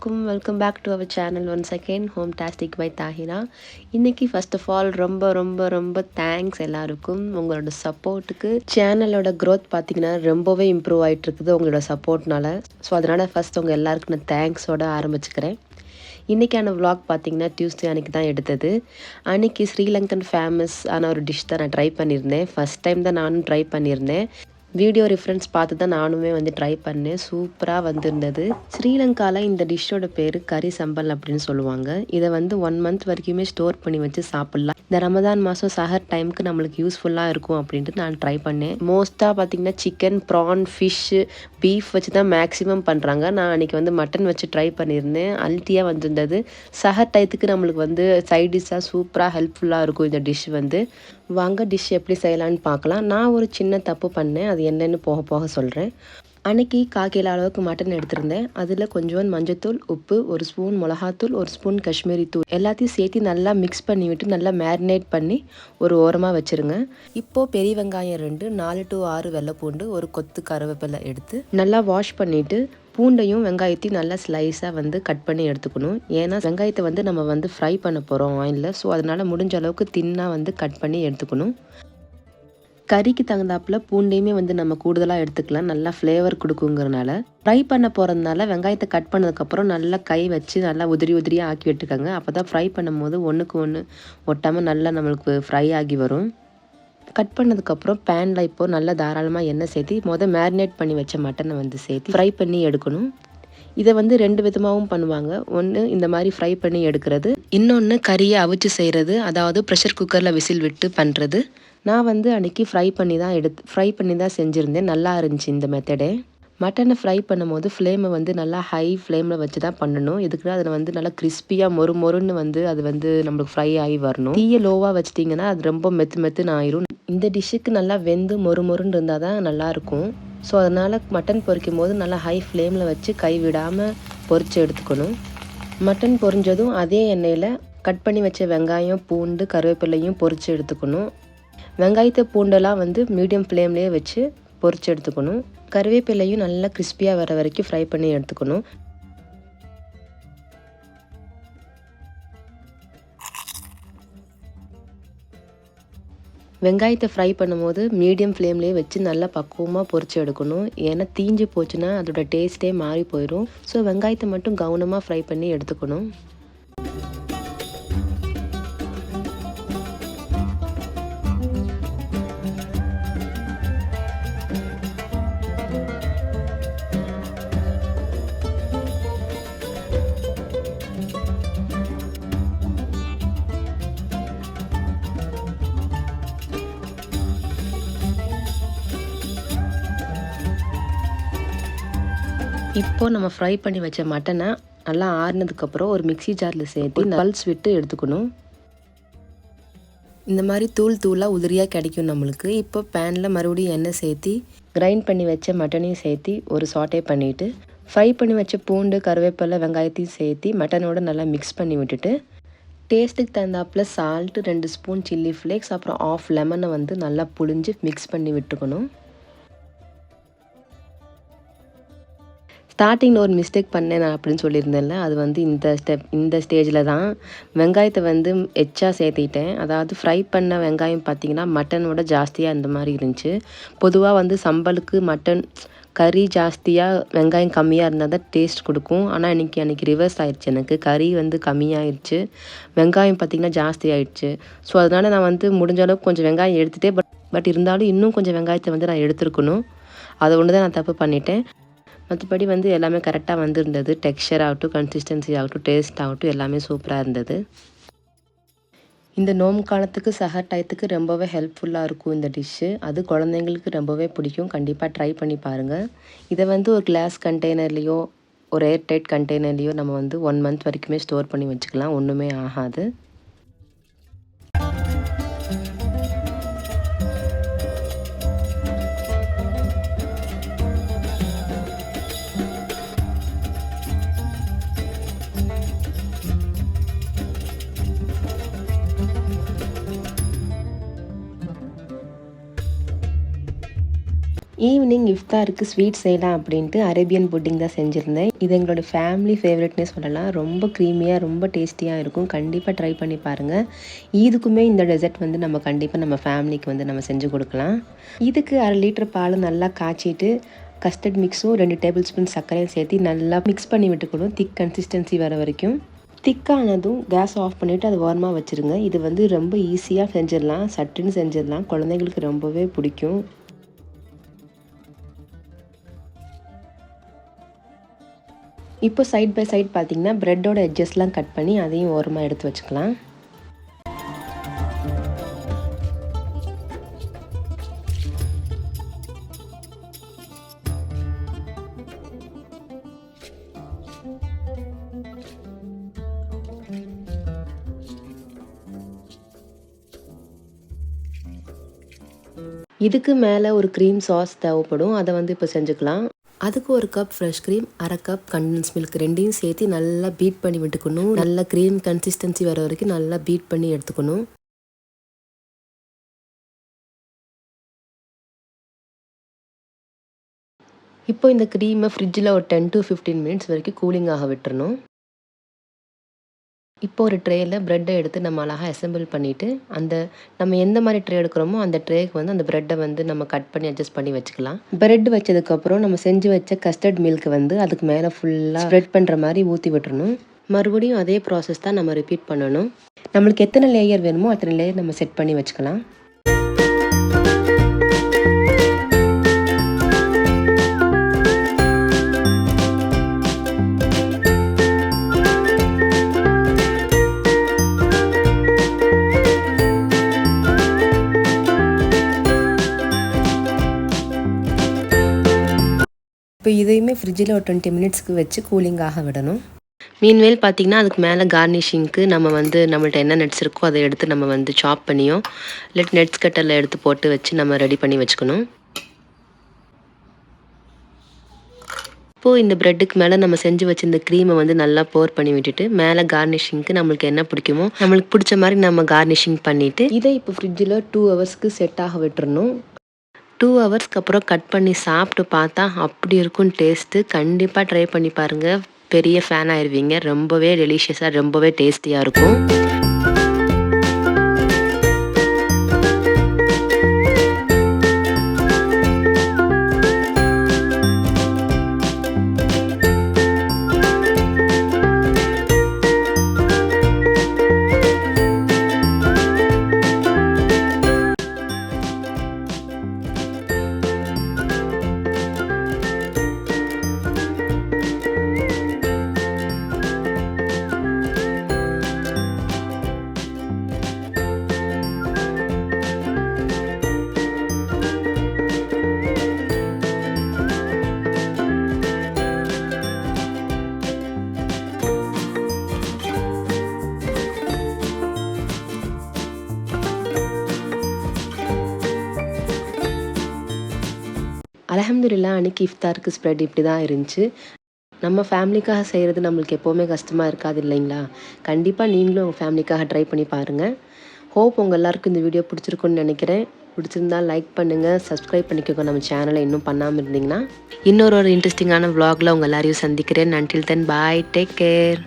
எல்லாருக்கும் welcome back to our channel one second home tastic by Tahina இன்றைக்கி first of all ரொம்ப ரொம்ப ரொம்ப தேங்க்ஸ் எல்லாருக்கும். உங்களோட சப்போர்ட்டுக்கு சேனலோட க்ரோத் பார்த்தீங்கன்னா ரொம்பவே இம்ப்ரூவ் ஆகிட்டு இருக்குது உங்களோட சப்போர்ட்னால ஸோ அதனால் ஃபஸ்ட் உங்கள் எல்லாருக்கும் நான் தேங்க்ஸோட ஆரம்பிச்சுக்கிறேன். இன்றைக்கான vlog பார்த்தீங்கன்னா டியூஸ்டே அன்றைக்கி தான் எடுத்தது. அன்றைக்கி ஸ்ரீலங்கன் ஃபேமஸ் ஆன ஒரு டிஷ் தான் நான் ட்ரை பண்ணியிருந்தேன். ஃபஸ்ட் டைம் தான் நானும் ட்ரை பண்ணியிருந்தேன். வீடியோ ரெஃபரன்ஸ் பார்த்து தான் நானுமே வந்து ட்ரை பண்ணேன். சூப்பராக வந்திருந்தது. ஸ்ரீலங்காவில் இந்த டிஷ்ஷோட பேர் கறி சம்பல் அப்படின்னு சொல்லுவாங்க. இதை வந்து ஒன் மந்த் வரைக்குமே ஸ்டோர் பண்ணி வச்சு சாப்பிட்லாம். இந்த ரமதான் மாதம் சஹர் டைமுக்கு நம்மளுக்கு யூஸ்ஃபுல்லாக இருக்கும் அப்படின்ட்டு நான் ட்ரை பண்ணேன். மோஸ்ட்டாக பார்த்தீங்கன்னா சிக்கன் ப்ரான் ஃபிஷ்ஷு பீஃப் வச்சு தான் மேக்ஸிமம் பண்ணுறாங்க நான் அன்றைக்கி வந்து மட்டன் வச்சு ட்ரை பண்ணியிருந்தேன். அல்ட்டியாக வந்திருந்தது. சஹர் டயத்துக்கு நம்மளுக்கு வந்து சைட் டிஷ்ஷாக சூப்பராக ஹெல்ப்ஃபுல்லாக இருக்கும் இந்த டிஷ் வந்து. வாங்க டிஷ் எப்படி செய்யலான்னு பார்க்கலாம். நான் ஒரு சின்ன தப்பு பண்ணேன். அது என்னன்னு போக போக சொல்கிறேன் அன்னைக்கு கால் கிலோ அளவுக்கு மட்டன் எடுத்திருந்தேன். அதில் கொஞ்சோண்டு மஞ்சத்தூள் உப்பு ஒரு ஸ்பூன் மிளகாத்தூள் ஒரு ஸ்பூன் காஷ்மீரி தூள். எல்லாத்தையும் சேர்த்து நல்லா மிக்ஸ் பண்ணி விட்டு நல்லா மேரினேட் பண்ணி ஒரு ஓரமாக வச்சுருங்க. இப்போது பெரிய வெங்காயம் ரெண்டு நாலு டு ஆறு வெள்ளைப்பூண்டு ஒரு கொத்து கருவேப்பிலை எடுத்து நல்லா வாஷ் பண்ணிவிட்டு பூண்டையும் வெங்காயத்தையும் நல்லா ஸ்லைஸாக வந்து கட் பண்ணி எடுத்துக்கணும். ஏன்னா வெங்காயத்தை வந்து நம்ம வந்து ஃப்ரை பண்ண போகிறோம் ஆயிலில் ஸோ அதனால் முடிஞ்ச அளவுக்கு தின்னாக வந்து கட் பண்ணி எடுத்துக்கணும். கறிக்கு தகுந்தாப்புல பூண்டையுமே வந்து நம்ம கூடுதலாக எடுத்துக்கலாம். நல்லா ஃப்ளேவர் கொடுக்குங்கிறனால. ஃப்ரை பண்ண போகிறதுனால வெங்காயத்தை கட் பண்ணதுக்கப்புறம் நல்லா கை வச்சு நல்லா உதிரி உதிரியாக ஆக்கி விட்டுக்கோங்க. அப்போ தான் ஃப்ரை பண்ணும்போது ஒன்றுக்கு ஒன்று ஒட்டாமல் நல்லா நம்மளுக்கு ஃப்ரை ஆகி வரும். கட் பண்ணதுக்கப்புறம் பேனில் இப்போது நல்லா தாராளமாக எண்ணெய் சேர்த்து மொதல் மேரினேட் பண்ணி வச்ச மட்டனை வந்து சேர்த்து ஃப்ரை பண்ணி எடுக்கணும். இதை வந்து ரெண்டு விதமாகவும் பண்ணுவாங்க. ஒன்று இந்த மாதிரி ஃப்ரை பண்ணி எடுக்கிறது இன்னொன்று கறியை அவிச்சு செய்கிறது அதாவது ப்ரெஷர் குக்கரில் விசில் விட்டு பண்ணுறது நான் வந்து அன்றைக்கி ஃப்ரை பண்ணி தான் எடுத்து ஃப்ரை பண்ணி தான் செஞ்சுருந்தேன். நல்லா இருந்துச்சு இந்த மெத்தடே மட்டனை ஃப்ரை பண்ணும்போது ஃப்ளேமை வந்து நல்லா ஹை ஃப்ளேமில் வச்சு தான் பண்ணணும். இதுக்கு அதில் வந்து நல்லா கிறிஸ்பியாக மொறு மொறுன்னு வந்து அது வந்து நம்மளுக்கு ஃப்ரை ஆகி வரணும். தீய லோவாக வச்சிட்டிங்கன்னா அது ரொம்ப மெத்து மெத்துன்னு ஆயிரும். இந்த டிஷ்ஷுக்கு நல்லா வெந்து மொறு மொறுன்னு இருந்தால் தான் நல்லாயிருக்கும் ஸோ அதனால் மட்டன் பொரிக்கும் போது நல்லா ஹை ஃப்ளேமில் வச்சு கை விடாமல் பொரித்து எடுத்துக்கணும். மட்டன் பொரிஞ்சதும் அதே எண்ணெயில் கட் பண்ணி வச்ச வெங்காயம் பூண்டு கருவேப்பிலையும் பொரித்து எடுத்துக்கணும். வெங்காயத்தை பூண்டெல்லாம் வந்து மீடியம் ஃப்ளேம்லேயே வச்சு பொரித்து எடுத்துக்கணும். கருவேப்பிலையும் நல்லா கிறிஸ்பியாக வர வரைக்கும் ஃப்ரை பண்ணி எடுத்துக்கணும். வெங்காயத்தை ஃப்ரை பண்ணும்போது மீடியம் ஃப்ளேம்லேயே வச்சு நல்லா பக்குவமாக பொறிச்சு எடுக்கணும். ஏன்னா தீஞ்சு போச்சுன்னா அதோட டேஸ்ட்டே மாறி போயிடும் ஸோ வெங்காயத்தை மட்டும் கவனமாக ஃப்ரை பண்ணி எடுத்துக்கணும். இப்போது நம்ம ஃப்ரை பண்ணி வச்ச மட்டனை நல்லா ஆறுனதுக்கப்புறம் ஒரு மிக்ஸி ஜாரில் சேர்த்து பல்ஸ் விட்டு எடுத்துக்கணும். இந்த மாதிரி தூள் தூளாக உதிரியாக கிடைக்கும் நம்மளுக்கு. இப்போ பேனில் மறுபடியும் எண்ணெய் சேர்த்தி கிரைண்ட் பண்ணி வச்ச மட்டனையும் சேர்த்து ஒரு சாட்டே பண்ணிவிட்டு ஃப்ரை பண்ணி வச்ச பூண்டு கருவேப்பிலை வெங்காயத்தையும் சேர்த்தி மட்டனோடு நல்லா மிக்ஸ் பண்ணி விட்டுட்டு டேஸ்ட்டுக்கு தகுந்தாப்புல சால்ட்டு ரெண்டு ஸ்பூன் சில்லி ஃப்ளேக்ஸ் அப்புறம் ஆஃப் லெமனை வந்து நல்லா புழிஞ்சு மிக்ஸ் பண்ணி விட்டுக்கணும். ஸ்டார்டிங்கில் ஒரு மிஸ்டேக் பண்ணேன் நான் அப்படின்னு சொல்லியிருந்தேன்ல அது வந்து இந்த ஸ்டெப் இந்த ஸ்டேஜில் தான். வெங்காயத்தை வந்து எச்சா சேர்த்திட்டேன். அதாவது ஃப்ரை பண்ண வெங்காயம் பார்த்தீங்கன்னா மட்டனோட ஜாஸ்தியாக இந்த மாதிரி இருந்துச்சு. பொதுவாக வந்து சம்பலுக்கு மட்டன் கறி ஜாஸ்தியாக வெங்காயம் கம்மியாக இருந்தால் தான் டேஸ்ட் கொடுக்கும். ஆனால் இன்றைக்கி அன்றைக்கி ரிவர்ஸ் ஆயிடுச்சு எனக்கு. கறி வந்து கம்மியாயிடுச்சு வெங்காயம் பார்த்திங்கன்னா ஜாஸ்தி ஆயிடுச்சு. ஸோ அதனால் நான் வந்து முடிஞ்ச அளவுக்கு கொஞ்சம் வெங்காயம் எடுத்துகிட்டே பட் பட் இருந்தாலும் இன்னும் கொஞ்சம் வெங்காயத்தை வந்து நான் எடுத்துருக்கணும். அதை ஒன்று தான் நான் தப்பு பண்ணிட்டேன். மற்றபடி வந்து எல்லாமே கரெக்டாக வந்திருந்தது. டெக்ஸ்சர் ஆகட்டும் கன்சிஸ்டன்சி ஆகட்டும் டேஸ்ட் ஆகட்டும் எல்லாமே சூப்பராக இருந்தது. இந்த நோம்பு காலத்துக்கு சஹர் டயத்துக்கு ரொம்பவே ஹெல்ப்ஃபுல்லாக இருக்கும் இந்த டிஷ்ஷு அது குழந்தைங்களுக்கு ரொம்பவே பிடிக்கும். கண்டிப்பாக ட்ரை பண்ணி பாருங்கள் இதை வந்து ஒரு கிளாஸ் கண்டெய்னர்லேயோ ஒரு ஏர் டைட் கண்டெய்னர்லேயோ நம்ம வந்து ஒன் மந்த் வரைக்குமே ஸ்டோர் பண்ணி வச்சுக்கலாம். ஒன்றுமே ஆகாது. ஈவினிங் இஃப்தாருக்கு ஸ்வீட் செய்யலாம் அப்படின்ட்டு அரேபியன் புட்டிங் தான் செஞ்சுருந்தேன். இது எங்களோட ஃபேமிலி ஃபேவரட்னே சொல்லலாம். ரொம்ப க்ரீமியாக ரொம்ப டேஸ்டியாக இருக்கும். கண்டிப்பாக ட்ரை பண்ணி பாருங்கள் இதுக்குமே இந்த டெசர்ட் வந்து நம்ம கண்டிப்பாக நம்ம ஃபேமிலிக்கு வந்து நம்ம செஞ்சு கொடுக்கலாம். இதுக்கு அரை லிட்டர் பால் நல்லா காய்ச்சிட்டு கஸ்டர்ட் மிக்ஸும் ரெண்டு டேபிள் ஸ்பூன் சர்க்கரையும் சேர்த்து நல்லா மிக்ஸ் பண்ணி விட்டுக்கணும். திக் கன்சிஸ்டன்சி வர வரைக்கும். திக்கானதும் கேஸ் ஆஃப் பண்ணிவிட்டு அது ஓரமாக வச்சுருங்க. இது வந்து ரொம்ப ஈஸியாக செஞ்சிடலாம். சட்டுன்னு செஞ்சிடலாம். குழந்தைங்களுக்கு ரொம்பவே பிடிக்கும். இப்போ சைட் பை சைட் பார்த்தீங்கன்னா ப்ரெட்டோட எட்ஜஸ்லாம் கட் பண்ணி அதையும் ஓரமாக எடுத்து வச்சுக்கலாம். இதுக்கு மேலே ஒரு க்ரீம் சாஸ் தேவைப்படும். அதை வந்து இப்போ செஞ்சுக்கலாம். அதுக்கு ஒரு கப் ஃப்ரெஷ் க்ரீம் அரை கப் கண்டன்ஸ் மில்க் ரெண்டையும் சேர்த்து நல்லா பீட் பண்ணி விட்டுக்கணும். நல்லா க்ரீம் கன்சிஸ்டன்சி வர வரைக்கும் நல்லா பீட் பண்ணி எடுத்துக்கணும். இப்போ இந்த க்ரீமை ஃப்ரிட்ஜில் ஒரு டென் டு ஃபிஃப்டீன் மினிட்ஸ் வரைக்கும் கூலிங் ஆக விட்டுறணும். இப்போ ஒரு ட்ரேயில் ப்ரெட்டை எடுத்து நம்ம அழகாக அசெம்பிள் பண்ணிவிட்டு அந்த நம்ம எந்த மாதிரி ட்ரே எடுக்கிறோமோ அந்த ட்ரேக்கு வந்து அந்த ப்ரெட்டை வந்து நம்ம கட் பண்ணி அட்ஜஸ்ட் பண்ணி வச்சுக்கலாம். ப்ரெட் வச்சதுக்கப்புறம் நம்ம செஞ்சு வச்ச கஸ்டர்ட் மில்க் வந்து அதுக்கு மேலே ஃபுல்லாக ஸ்ப்ரெட் பண்ணுற மாதிரி ஊற்றி விட்டுறணும். மறுபடியும் அதே ப்ராசஸ் தான் நம்ம ரிப்பீட் பண்ணணும். நம்மளுக்கு எத்தனை லேயர் வேணுமோ அத்தனை லேயர் நம்ம செட் பண்ணி வச்சுக்கலாம். இப்போ இதையுமே ஃப்ரிட்ஜில் ஒரு டுவெண்ட்டி மினிட்ஸ்க்கு வச்சு கூலிங் ஆக விடணும். மீன்வேல் பார்த்திங்கன்னா அதுக்கு மேலே கார்னிஷிங்க்கு நம்ம வந்து நம்மள்ட்ட என்ன நட்ஸ் இருக்கோ அதை எடுத்து நம்ம வந்து சாப் பண்ணியோ இல்லை நெட்ஸ் கட்டரில் எடுத்து போட்டு வச்சு நம்ம ரெடி பண்ணி வச்சுக்கணும். இப்போது இந்த ப்ரெட்டுக்கு மேலே நம்ம செஞ்சு வச்சிருந்த க்ரீமை வந்து நல்லா போர் பண்ணி விட்டுட்டு மேலே கார்னிஷிங்க்கு நம்மளுக்கு என்ன பிடிக்குமோ நம்மளுக்கு பிடிச்ச மாதிரி நம்ம கார்னிஷிங் பண்ணிவிட்டு இதை இப்போ ஃப்ரிட்ஜில் டூ ஹவர்ஸ்க்கு செட் ஆக விட்டுறணும். டூ ஹவர்ஸ்க்கு அப்புறம் கட் பண்ணி சாப்பிட்டு பார்த்தா அப்படி இருக்கும் டேஸ்ட்டு கண்டிப்பாக ட்ரை பண்ணி பாருங்கள் பெரிய ஃபேன் ஆயிடுவீங்க ரொம்பவே டெலிஷியஸாக ரொம்பவே டேஸ்டியாக இருக்கும். அலமதுல்லா அன்றைக்கி இஃப்தாருக்கு ஸ்ப்ரெட் இப்படி தான் இருந்துச்சு. நம்ம ஃபேமிலிக்காக செய்கிறது நம்மளுக்கு எப்போவுமே கஷ்டமாக இருக்காது இல்லைங்களா? கண்டிப்பாக நீங்களும் உங்கள் ஃபேமிலிக்காக ட்ரை பண்ணி பாருங்கள் ஹோப் உங்கள் எல்லாருக்கும் இந்த வீடியோ பிடிச்சிருக்குன்னு நினைக்கிறேன். பிடிச்சிருந்தா லைக் பண்ணுங்கள் சப்ஸ்கிரைப் பண்ணிக்கோங்க. நம்ம சேனலை இன்னும் பண்ணாமல் இருந்தீங்கன்னா இன்னொரு ஒரு இன்ட்ரெஸ்டிங்கான விலாகில் உங்கள் எல்லாரையும் சந்திக்கிறேன். நன்றில் தென் பாய் டேக் கேர்